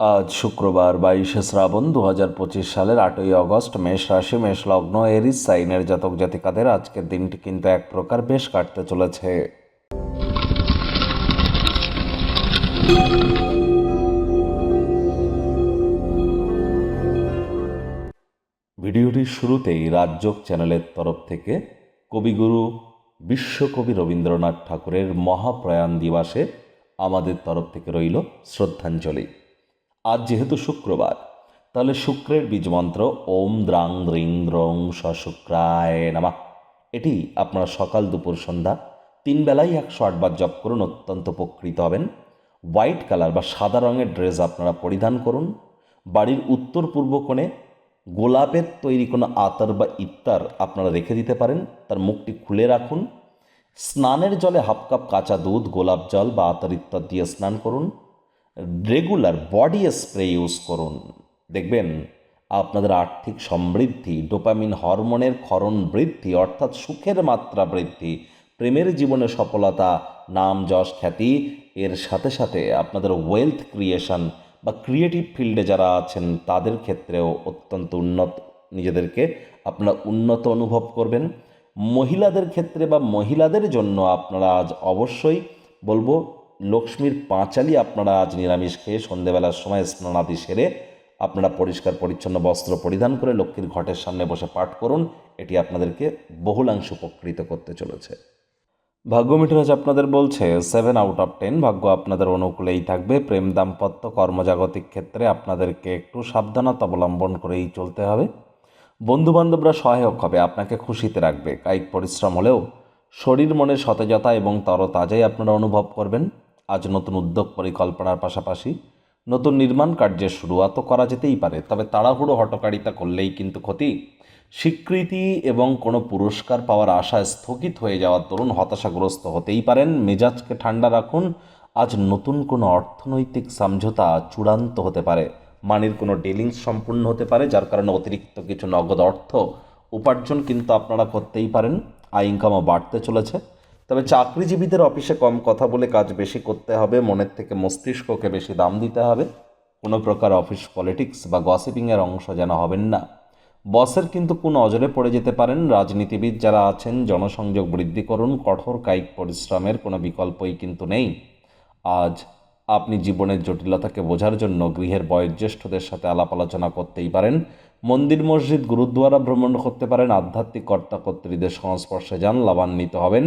আজ শুক্রবার বাইশে শ্রাবণ দু হাজার পঁচিশ সালের আটই অগস্ট মেষ রাশি, মেষ লগ্ন, এরিস, সাইনের জাতক জাতিকাদের আজকের দিনটি কিন্তু এক প্রকার বেশ কাটতে চলেছে। ভিডিওটির শুরুতেই রাজযোগ চ্যানেলের তরফ থেকে কবিগুরু বিশ্বকবি রবীন্দ্রনাথ ঠাকুরের মহাপ্রয়াণ দিবসে আমাদের তরফ থেকে রইল শ্রদ্ধাঞ্জলি। আজ যেহেতু শুক্রবার, তাহলে শুক্রের বীজমন্ত্র ওম দ্রাং দ্রিং দ্রং শুক্রায় নামা। এটি আপনারা সকাল দুপুর সন্ধ্যা তিন বেলায় একশো আটবার জপ করুন, অত্যন্ত উপকৃত হবেন। হোয়াইট কালার বা সাদা রঙের ড্রেস আপনারা পরিধান করুন। বাড়ির উত্তর পূর্ব কোণে গোলাপের তৈরি কোনো আতর বা ইত্তার আপনারা রেখে দিতে পারেন, তার মুখটি খুলে রাখুন। স্নানের জলে হাফ কাপ কাঁচা দুধ, গোলাপ জল বা আতর ইত্যাদি দিয়ে স্নান করুন। রেগুলার বডি স্প্রে ইউজ করুন। দেখবেন, আপনাদের আর্থিক সমৃদ্ধি ডোপামিন হরমোনের ক্ষরণ বৃদ্ধি, অর্থাৎ সুখের মাত্রা বৃদ্ধি, প্রেমের জীবনে সফলতা, নাম, যশ, খ্যাতি, এর সাথে সাথে আপনাদের ওয়েলথ ক্রিয়েশন বা ক্রিয়েটিভ ফিল্ডে যারা আছেন, তাদের ক্ষেত্রেও অত্যন্ত উন্নত, নিজেদেরকে আপনারা উন্নত অনুভব করবেন। মহিলাদের ক্ষেত্রে বা মহিলাদের জন্য আপনারা আজ অবশ্যই বলব লক্ষ্মীর পাঁচালি আপনারা আজ নিরামিষ খেয়ে সন্ধেবেলার সময় স্নানাদি সেরে আপনারা পরিষ্কার, পরিচ্ছন্ন বস্ত্র পরিধান করে লক্ষ্মীর ঘটের সামনে বসে পাঠ করুন। এটি আপনাদেরকে বহুলাংশ উপকৃত করতে চলেছে। ভাগ্য মিটারাজ আপনাদের বলছে সেভেন আউট অফ টেন ভাগ্য আপনাদের অনুকূলেই থাকবে। প্রেম দাম্পত্য কর্মজাগতিক ক্ষেত্রে আপনাদেরকে একটু সাবধানতা অবলম্বন করেই চলতে হবে। বন্ধুবান্ধবরা সহায়ক হবে, আপনাকে খুশিতে রাখবে। কায়িক পরিশ্রম হলেও শরীর মনে সতেজতা এবং তরতাজাই আপনারা অনুভব করবেন। আজ নতুন উদ্যোগ পরিকল্পনার পাশাপাশি নতুন নির্মাণ কার্যের শুরুয়াতও করা যেতেই পারে, তবে তাড়াহুড়ো হটকারিতা করলেই কিন্তু ক্ষতি। স্বীকৃতি এবং কোনো পুরস্কার পাওয়ার আশা স্থগিত হয়ে যাওয়ার দরুন হতাশাগ্রস্ত হতেই পারেন। মেজাজকে ঠান্ডা রাখুন। আজ নতুন কোনো অর্থনৈতিক সমঝোতা চূড়ান্ত হতে পারে। মানির কোনো ডিলিংস সম্পূর্ণ হতে পারে, যার কারণে অতিরিক্ত কিছু নগদ অর্থ উপার্জন কিন্তু আপনারা করতেই পারেন। আয় ইনকামও বাড়তে চলেছে। তবে চাকরিজীবীদের অফিসে কম কথা বলে কাজ বেশি করতে হবে, মনের থেকে মস্তিষ্ককে বেশি দাম দিতে হবে। কোনো প্রকার অফিস পলিটিক্স বা গসিপিংয়ের অংশ যেন হবেন না। বসের কিন্তু কোন অজরে পড়ে যেতে পারেন। রাজনীতিবিদ যারা আছেন, জনসংযোগ বৃদ্ধি করুন, কঠোর কায়িক পরিশ্রমের কোনো বিকল্পই কিন্তু নেই। আজ আপনি জীবনের জটিলতাকে বোঝার জন্য গৃহের বয়োজ্যেষ্ঠদের সাথে আলাপ আলোচনা করতেই পারেন। মন্দির, মসজিদ, গুরুদ্বারা ভ্রমণ করতে পারেন। আধ্যাত্মিক কর্তা কর্ত্রীদের সংস্পর্শে যান, লাভান্বিত হবেন।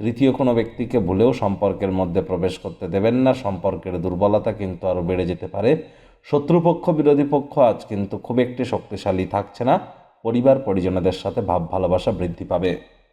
তৃতীয় কোনো ব্যক্তিকে ভুলেও সম্পর্কের মধ্যে প্রবেশ করতে দেবেন না। সম্পর্কের দুর্বলতা কিন্তু আরও বেড়ে যেতে পারে। শত্রুপক্ষ, বিরোধী পক্ষ আজ কিন্তু খুব একটি শক্তিশালী থাকছে না। পরিবার পরিজনদের সাথে ভাব ভালোবাসা বৃদ্ধি পাবে।